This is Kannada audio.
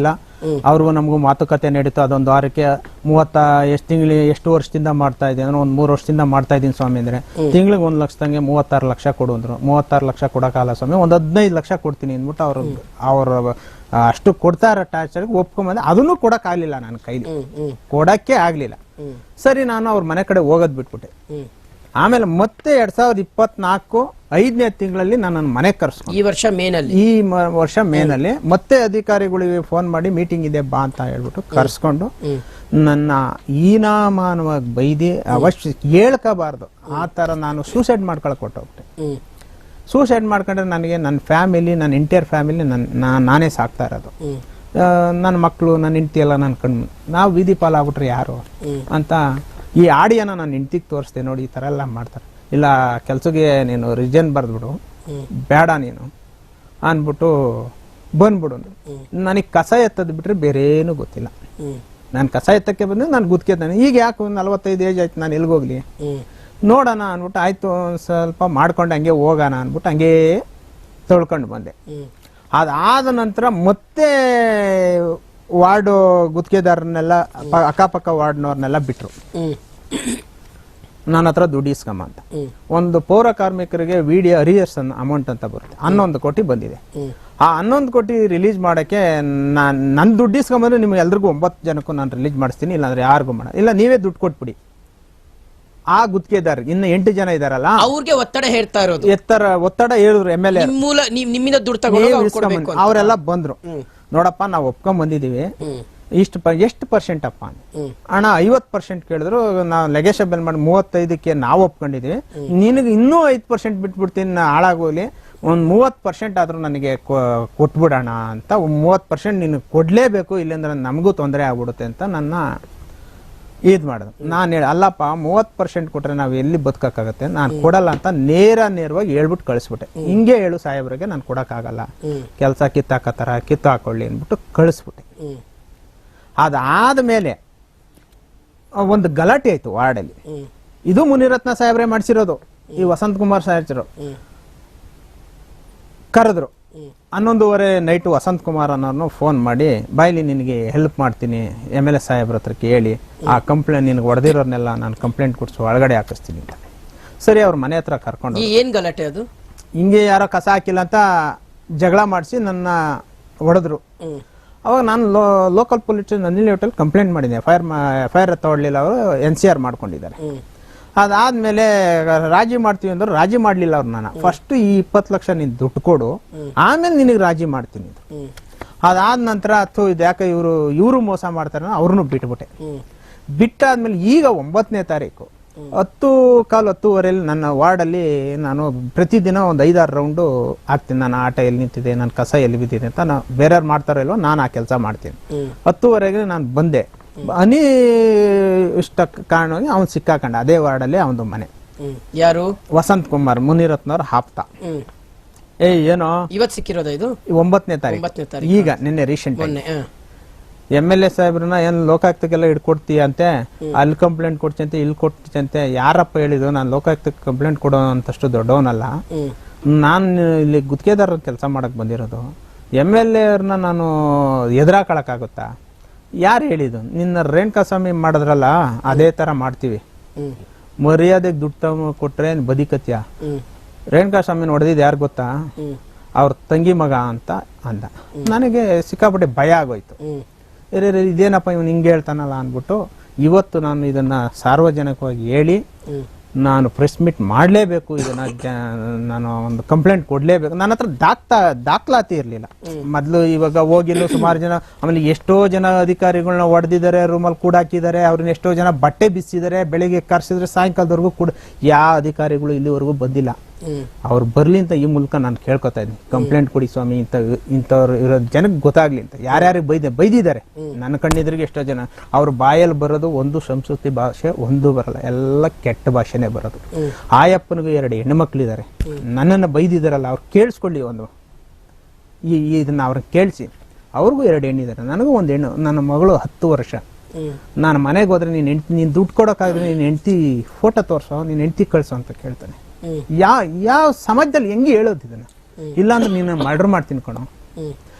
ಇಲ್ಲ. ಅವ್ರಿಗೂ ನಮಗೂ ಮಾತುಕತೆ ನಡೀತು. ಅದೊಂದು ವಾರಕ್ಕೆ ಮೂವತ್ತ ಎಷ್ಟು ತಿಂಗಳು ಎಷ್ಟು ವರ್ಷದಿಂದ ಮಾಡ್ತಾ ಇದ್ದೀನಿ ಅಂದ್ರೆ ಒಂದು ಮೂರು ವರ್ಷದಿಂದ ಮಾಡ್ತಾ ಇದ್ದೀನಿ ಸ್ವಾಮಿ ಅಂದ್ರೆ. ತಿಂಗಳಿಗೆ ಒಂದು ಲಕ್ಷದಂಗೆ ಮೂವತ್ತಾರು ಲಕ್ಷ ಕೊಡು ಅಂದ್ರು ಮೂವತ್ತಾರು ಲಕ್ಷ ಕೊಡೋಕ್ಕಾಗಲ್ಲ ಸ್ವಾಮಿ. ಒಂದು ಹದಿನೈದು ಲಕ್ಷ ಕೊಡ್ತೀನಿ ಅಂದ್ಬಿಟ್ಟು ಅವ್ರ ಅವ್ರ ಅಷ್ಟು ಕೊಡ್ತಾ ಇರೋ ಟಾರ್ಚರ್ ಒಪ್ಕೊಂಬಂದೆ. ಅದನ್ನು ಕೊಡೋಕ್ಕಾಗಲಿಲ್ಲ ನನ್ನ ಕೈಲಿ. ಕೊಡಕ್ಕೆ ಆಗ್ಲಿಲ್ಲ. ಸರಿ ನಾನು ಅವ್ರ ಮನೆ ಕಡೆ ಹೋಗೋದ್ ಬಿಟ್ಬಿಟ್ಟೆ. ಆಮೇಲೆ ಮತ್ತೆ ಎರಡ್ ಸಾವಿರದ ಇಪ್ಪತ್ನಾಲ್ಕು ಐದನೇ ತಿಂಗಳಲ್ಲಿ ನನ್ನನ್ನು ನನ್ನ ಮನೆಗೆ ಕರ್ಸ್ ಈ ವರ್ಷ ಮೇನಲ್ಲಿ? ಈ ಮ- ವರ್ಷ ಮೇನಲ್ಲಿ. ಮತ್ತೆ ಅಧಿಕಾರಿಗಳಿಗೆ ಫೋನ್ ಮಾಡಿ ಮೀಟಿಂಗ್ ಇದೆ ಬಾ ಅಂತ ಹೇಳ್ಬಿಟ್ಟು ಕರ್ಸ್ಕೊಂಡು ನನ್ನ ಈನಾಮಾನವಾಗಿ ಬೈದಿ ಅವಶ್ಯ ಹೇಳ್ಕೋಬಾರ್ದು. ಆ ತರ ನಾನು ಸೂಸೈಡ್ ಮಾಡ್ಕೊಳಕ್ ಹೊಟ್ಟೋಗ್ಬಿಟ್ಟೆ ಹ್ಮ್. ಸೂಸೈಡ್ ಮಾಡ್ಕೊಂಡ್ರೆ ನನಗೆ ನನ್ನ ಫ್ಯಾಮಿಲಿ ನನ್ನ ಇಂಟಿಯರ್ ಫ್ಯಾಮಿಲಿ ನನ್ನ ನಾನೇ ಸಾಕ್ತಾ ಇರೋದು. ಹ್ಮ್. ಆ, ನನ್ನ ಮಕ್ಕಳು ನನ್ನ ಹೆಂಡತಿ ಎಲ್ಲ ನನ್ನ ಕಣ್ಣು ನಾವು ಬೀದಿ ಪಾಲಾಗ್ಬಿಟ್ರೆ ಯಾರು ಅಂತ ಈ ಆಡಿಯೋನ ನಾನು ಹೆಂಡ್ತಿಗೆ ತೋರಿಸ್ದೆ ನೋಡಿ ಈ ಥರ ಎಲ್ಲ ಮಾಡ್ತಾರೆ. ಇಲ್ಲ ಕೆಲಸಕ್ಕೆ ನೀನು ರಿಜನ್ ಬರೆದ್ಬಿಡು. ಬೇಡ ನೀನು. ಅಂದ್ಬಿಟ್ಟು ಬಂದ್ಬಿಡು ನನಗೆ ಕಸ ಎತ್ತದ್ ಬಿಟ್ರೆ ಬೇರೆ ಏನೂ ಗೊತ್ತಿಲ್ಲ ನಾನು ಕಸ ಎತ್ತಕ್ಕೆ ಬಂದ್ರೆ ನಾನು ಗುದ್ಕೇತಾನೆ ಈಗ ಯಾಕೆ ಒಂದು ನಲ್ವತ್ತೈದು ಏಜ್ ಆಯ್ತು ನಾನು ಎಲ್ಗೋಗ್ಲಿ ಹೋಗ್ಲಿ? ನೋಡೋಣ ಅಂದ್ಬಿಟ್ಟು ಆಯ್ತು ಒಂದು ಸ್ವಲ್ಪ ಮಾಡ್ಕೊಂಡು ಹಂಗೆ ಹೋಗೋಣ ಅಂದ್ಬಿಟ್ಟು ಹಂಗೆ ತೊಳ್ಕೊಂಡು ಬಂದೆ. ಅದಾದ ನಂತರ ಮತ್ತೆ ವಾರ್ಡು ಗುತ್ತಿಗೆದಾರನ್ನೆಲ್ಲ ಅಕ್ಕಪಕ್ಕ ವಾರ್ಡ್ನವ್ರನ್ನೆಲ್ಲ ಬಿಟ್ರು. ನನ್ನ ಹತ್ರ ದುಡ್ಡು ಇಸ್ಕಮ್ಮ ಅಂತ. ಒಂದು ಪೌರ ಕಾರ್ಮಿಕರಿಗೆ ವಿಡಿಯೋ ಅರಿಯರ್ಸ್ ಅಮೌಂಟ್ ಅಂತ ಬರುತ್ತೆ. ಹನ್ನೊಂದು ಕೋಟಿ ಬಂದಿದೆ. ಆ ಹನ್ನೊಂದು ಕೋಟಿ ರಿಲೀಸ್ ಮಾಡೋಕ್ಕೆ ನಾನು ನನ್ನ ದುಡ್ಡು ಇಸ್ಕೊಂಬಂದ್ರೆ ನಿಮ್ಗೆ ಎಲ್ರಿಗೂ ಒಂಬತ್ತು ಜನಕ್ಕೂ ನಾನು ರಿಲೀಸ್ ಮಾಡಿಸ್ತೀನಿ ಇಲ್ಲಾಂದ್ರೆ ಯಾರಿಗೂ ಮಾಡ ಇಲ್ಲ ನೀವೇ ದುಡ್ಡು ಕೊಟ್ಬಿಡಿ. ಆ ಗುತ್ತಿಗೆದಾರ ಇನ್ನು ಎಂಟು ಜನ ಇದಾರಲ್ಲ? ಅವ್ರಿಗೆ ಒತ್ತಡ ಹೇಳ್ತಾ ಇರೋದು. ಎತ್ತರ ಒತ್ತಡ ಹೇಳಿದ್ರು ಎಂ ಎಲ್ ಎ ಮೂಲ ನೀವ್ ನಿಮ್ಮಿಂದ ದುಡ್ಡು ತಗೊಂಡು ಅವ್ರು ಕೊಡ್ಬೇಕು ಅವರೆಲ್ಲ ಬಂದ್ರು. ನೋಡಪ್ಪ ನಾವು ಒಪ್ಕೊಂಡ್ ಬಂದಿದೀವಿ ಇಷ್ಟು ಎಷ್ಟು ಪರ್ಸೆಂಟ್ ಅಪ್ಪ ಹಣ ಐವತ್ ಪರ್ಸೆಂಟ್ ಕೇಳಿದ್ರು ನಾವು ಬೆಲ್ ಮಾಡಿ ಮೂವತ್ತೈದಕ್ಕೆ ನಾವು ಒಪ್ಕೊಂಡಿದೀವಿ. ನಿನಗೆ ಇನ್ನೂ ಐದು ಪರ್ಸೆಂಟ್ ಬಿಟ್ಬಿಡ್ತೀನಿ ನಾ ಹಾಳಾಗೋಲಿ ಒಂದ್ ಮೂವತ್ ಪರ್ಸೆಂಟ್ ಆದ್ರೂ ನನಗೆ ಕೊಟ್ಬಿಡೋಣ ಅಂತ ಮೂವತ್ ಪರ್ಸೆಂಟ್ ನಿನಗೆ ಕೊಡ್ಲೇಬೇಕು ಇಲ್ಲಾಂದ್ರೆ ನಮಗೂ ತೊಂದರೆ ಆಗ್ಬಿಡುತ್ತೆ ಅಂತ ನನ್ನ ಇದ್ ಮಾಡೋದು. ನಾನು ಹೇಳಿ ಅಲ್ಲಪ್ಪ ಮೂವತ್ತು ಪರ್ಸೆಂಟ್ ಕೊಟ್ರೆ ನಾವು ಎಲ್ಲಿ ಬದುಕಕ್ಕಾಗತ್ತೆ? ನಾನು ಕೊಡಲ್ಲ ಅಂತ ನೇರ ನೇರವಾಗಿ ಹೇಳ್ಬಿಟ್ಟು ಕಳಿಸ್ಬಿಟ್ಟೆ. ಹಿಂಗೆ ಹೇಳು ಸಾಹೇಬ್ರಿಗೆ ನಾನು ಕೊಡೋಕ್ಕಾಗಲ್ಲ. ಕೆಲಸ ಕಿತ್ತಾಕತ್ತಾರ ಕಿತ್ತು ಹಾಕೊಳ್ಳಿ ಅಂದ್ಬಿಟ್ಟು ಕಳಿಸ್ಬಿಟ್ಟೆ. ಅದಾದ ಮೇಲೆ ಒಂದು ಗಲಾಟೆ ಆಯ್ತು ವಾರ್ಡಲ್ಲಿ. ಇದು ಮುನಿರತ್ನ ಸಾಹೇಬ್ರೆ ಮಾಡಿಸಿರೋದು. ಈ ವಸಂತ್ ಕುಮಾರ್ ಸಾಹೇಬ್ರು. ಕರೆದ್ರು. ಹನ್ನೊಂದುವರೆ ನೈಟು ವಸಂತ್ ಕುಮಾರ್ ಅನ್ನೋರ್ನು ಫೋನ್ ಮಾಡಿ ಬಾಯ್ಲಿ ನಿನಗೆ ಹೆಲ್ಪ್ ಮಾಡ್ತೀನಿ. ಎಂ ಎಲ್ ಎ ಸಾಹೇಬ್ರ ಹತ್ರ ಕೇಳಿ ಆ ಕಂಪ್ಲೇಂಟ್ ನಿನಗೆ ಹೊಡೆದಿರೋರ್ನೆಲ್ಲ ನಾನು ಕಂಪ್ಲೇಂಟ್ ಕೊಡಿಸು ಒಳಗಡೆ ಹಾಕಿಸ್ತೀನಿ ಅಂತ ಸರಿ ಅವ್ರ ಮನೆ ಹತ್ರ ಕರ್ಕೊಂಡು ಏನು ಗಲಾಟೆ ಅದು? ಹಿಂಗೆ ಯಾರೋ ಕಸ ಹಾಕಿಲ್ಲ ಅಂತ ಜಗಳ ಮಾಡಿಸಿ ನನ್ನ ಹೊಡೆದ್ರು. ಅವಾಗ ನಾನು low local police Nandini hotel complaint ಮಾಡಿದ್ದೆ F I R F I R ತಗೊಳ್ಳಿಲ್ಲ ಅವರು ಎನ್ ಸಿ ಆರ್ ಮಾಡ್ಕೊಂಡಿದ್ದಾರೆ. ಅದಾದ್ಮೇಲೆ ರಾಜಿ ಮಾಡ್ತೀವಿ ಅಂದ್ರೆ ರಾಜಿ ಮಾಡ್ಲಿಲ್ಲ ಅವ್ರು ನಾನು. ಫಸ್ಟ್ ಈ ಇಪ್ಪತ್ತು ಲಕ್ಷ ನೀನು ದುಡ್ಡು ಕೊಡು. ಆಮೇಲೆ ನಿನಗೆ ರಾಜಿ ಮಾಡ್ತೀನಿ ಅದಾದ ನಂತರ ಅಥವಾ ಇದು ಯಾಕೆ ಇವರು ಇವರು ಮೋಸ ಮಾಡ್ತಾರೆ ಅವ್ರನ್ನೂ ಬಿಟ್ಬಿಟ್ಟೆ. ಬಿಟ್ಟಾದ್ಮೇಲೆ ಈಗ ಒಂಬತ್ತನೇ ತಾರೀಕು. ಹತ್ತು ಕಾಲು ಹತ್ತುವರೆಯಲ್ಲಿ ನನ್ನ ವಾರ್ಡಲ್ಲಿ ನಾನು ಪ್ರತಿದಿನ ಒಂದು ಐದಾರು ರೌಂಡು ಹಾಕ್ತೀನಿ. ನಾನು ಆಟ ಎಲ್ಲಿ ನಿಂತಿದೆ ನನ್ನ ಕಸ ಎಲ್ಲಿ ಬಿದ್ದಿದೆ ಅಂತ ನಾನು ಬೇರೆಯವ್ರು ಮಾಡ್ತಾರೋ ಇಲ್ವೋ ನಾನು ಆ ಕೆಲಸ ಮಾಡ್ತೀನಿ. ಹತ್ತುವರೆಗೆ ನಾನು ಬಂದೆ. ಅನಿ ಇಷ್ಟ ಕಾರಣವಾಗಿ ಅವ್ನು ಸಿಕ್ಕಾಕೊಂಡ. ಅದೇ ವಾರ್ಡಲ್ಲಿ ಅವನದು ಮನೆ. ಯಾರು? ವಸಂತ್ ಕುಮಾರ್ ಮುನಿರತ್ನವ್ರ ಹಾಪ್ತ. ಏ ಏನೋ? ಇವತ್ ಸಿಕ್ಕಿರೋದು ಇದು? ಒಂಬತ್ತನೇ ತಾರೀಕು. ಈಗ ನಿನ್ನೆ ರೀಸೆಂಟ್. ಎಂ ಎಲ್ ಎ ಸಾಹೇಬ್ರನ್ನ ಏನ್ ಲೋಕಾಯುಕ್ತಕ್ಕೆಲ್ಲ ಹಿಡ್ಕೊಡ್ತೀಯ ಅಂತೆ ಅಲ್ಲಿ ಕಂಪ್ಲೇಂಟ್ ಕೊಡ್ತಂತೆ ಇಲ್ಲಿ ಕೊಡ್ತಂತೆ ಯಾರಪ್ಪ ಹೇಳಿದ್ರು ನಾನು ಲೋಕಾಯುಕ್ತಕ್ಕೆ ಕಂಪ್ಲೇಂಟ್ ಕೊಡೋ ಅಂತಷ್ಟು ದೊಡ್ಡವನಲ್ಲ. ನಾನು ಇಲ್ಲಿ ಗುತ್ತಿಗೆದಾರರ ಕೆಲಸ ಮಾಡಕ್ ಬಂದಿರೋದು. ಎಂ ಎಲ್ ಎರ್ನ ನಾನು ಎದುರಾಕಳಕ್ಕಾಗುತ್ತಾ? ಯಾರು ಹೇಳಿದ್ದು? ನಿನ್ನ ರೇಣುಕಾ ಸ್ವಾಮಿ ಮಾಡಿದ್ರಲ್ಲ ಅದೇ ತರ ಮಾಡ್ತೀವಿ. ಮರ್ಯಾದೆಗೆ ದುಡ್ಡು ಕೊಟ್ರೆ ಬದಿಕತ್ಯ? ರೇಣುಕಾ ಸ್ವಾಮಿನ ಹೊಡೆದಿದ್ದು ಯಾರು ಗೊತ್ತಾ? ಅವ್ರ ತಂಗಿ ಮಗ ಅಂತ ಅಂದ. ನನಗೆ ಸಿಕ್ಕಾಪಟ್ಟೆ ಭಯ ಆಗೋಯ್ತು. ಇದೇನಪ್ಪ ಇವನು ಹಿಂಗೆ ಹೇಳ್ತಾನಲ್ಲ ಅಂದ್ಬಿಟ್ಟು ಇವತ್ತು ನಾನು ಇದನ್ನ ಸಾರ್ವಜನಿಕವಾಗಿ ಹೇಳಿ ನಾನು ಪ್ರೆಸ್ ಮೀಟ್ ಮಾಡಲೇಬೇಕು. ಇದನ್ನ ನಾನು ಒಂದು ಕಂಪ್ಲೇಂಟ್ ಕೊಡ್ಲೇಬೇಕು. ನನ್ನ ಹತ್ರ ದಾಕ್ತಾ ದಾಖಲಾತಿ ಇರಲಿಲ್ಲ. ಮೊದಲು ಇವಾಗ ಹೋಗಿಲ್ಲ ಸುಮಾರು ಜನ ಆಮೇಲೆ ಎಷ್ಟೋ ಜನ ಅಧಿಕಾರಿಗಳನ್ನ ಹೊಡೆದಿದ್ದಾರೆ ರೂಮಲ್ಲಿ ಕೂಡ ಹಾಕಿದ್ದಾರೆ. ಅವ್ರನ್ನ ಎಷ್ಟೋ ಜನ ಬಟ್ಟೆ ಬಿಸಿದ್ದಾರೆ ಬೆಳಿಗ್ಗೆ ಕರೆಸಿದ್ರೆ ಸಾಯಂಕಾಲದವರೆಗೂ ಕೂಡ ಯಾವ ಅಧಿಕಾರಿಗಳು ಇಲ್ಲಿವರೆಗೂ ಬಂದಿಲ್ಲ. ಅವ್ರು ಬರ್ಲಿ ಅಂತ ಈ ಮೂಲಕ ನಾನು ಕೇಳ್ಕೊತಾ ಇದ್ದೀನಿ. ಕಂಪ್ಲೇಂಟ್ ಕೊಡಿ ಸ್ವಾಮಿ, ಇಂಥ, ಇಂಥವ್ರು ಇರೋ ಜನಕ್ಕೆ ಗೊತ್ತಾಗ್ಲಿ ಅಂತ. ಯಾರ್ಯಾರಿಗೆ ಬೈದ, ಬೈದಿದ್ದಾರೆ. ನನ್ನ ಕಣ್ಣಿದ್ರಿಗೆ ಎಷ್ಟೋ ಜನ. ಅವ್ರ ಬಾಯಲ್ಲಿ ಬರೋದು ಒಂದು ಸಂಸ್ಕೃತಿ ಭಾಷೆ, ಒಂದು ಬರಲ್ಲ. ಎಲ್ಲ ಕೆಟ್ಟ ಭಾಷೆನೇ ಬರೋದು. ಆಯಪ್ಪನಿಗೂ ಎರಡು ಹೆಣ್ಮಕ್ಳಿದ್ದಾರೆ. ನನ್ನನ್ನು ಬೈದಿದ್ದಾರಲ್ಲ, ಅವ್ರು ಕೇಳಿಸ್ಕೊಳ್ಳಿ ಒಂದು. ಈ ಇದನ್ನ ಅವ್ರನ್ನ ಕೇಳಿಸಿ. ಅವ್ರಿಗೂ ಎರಡು ಹೆಣ್ಣಿದ್ದಾರೆ. ನನಗೂ ಒಂದು ಹೆಣ್ಣು. ನನ್ನ ಮಗಳು ಹತ್ತು ವರ್ಷ. ನಾನು ಮನೆಗೆ ಹೋದ್ರೆ ನೀನು ಹೆಂಡ್ತಿ, ನೀನು ದುಡ್ಡು ಕೊಡೋಕ್ಕಾದ್ರೆ ನೀನು ಹೆಂಡ್ತಿ ಫೋಟೋ ತೋರಿಸೋ, ನೀನು ಹೆಂಡ್ತಿ ಕಳಿಸೋ ಅಂತ ಕೇಳ್ತಾನೆ. ಯಾವ ಯಾವ ಸಮಾಜದಲ್ಲಿ ಹೆಂಗೆ ಹೇಳೋದು ಇದನ್ನ? ಇಲ್ಲಾಂದ್ರೆ ನೀನು ಮರ್ಡರ್ ಮಾಡ್ತೀನಿ ಕಣೋ.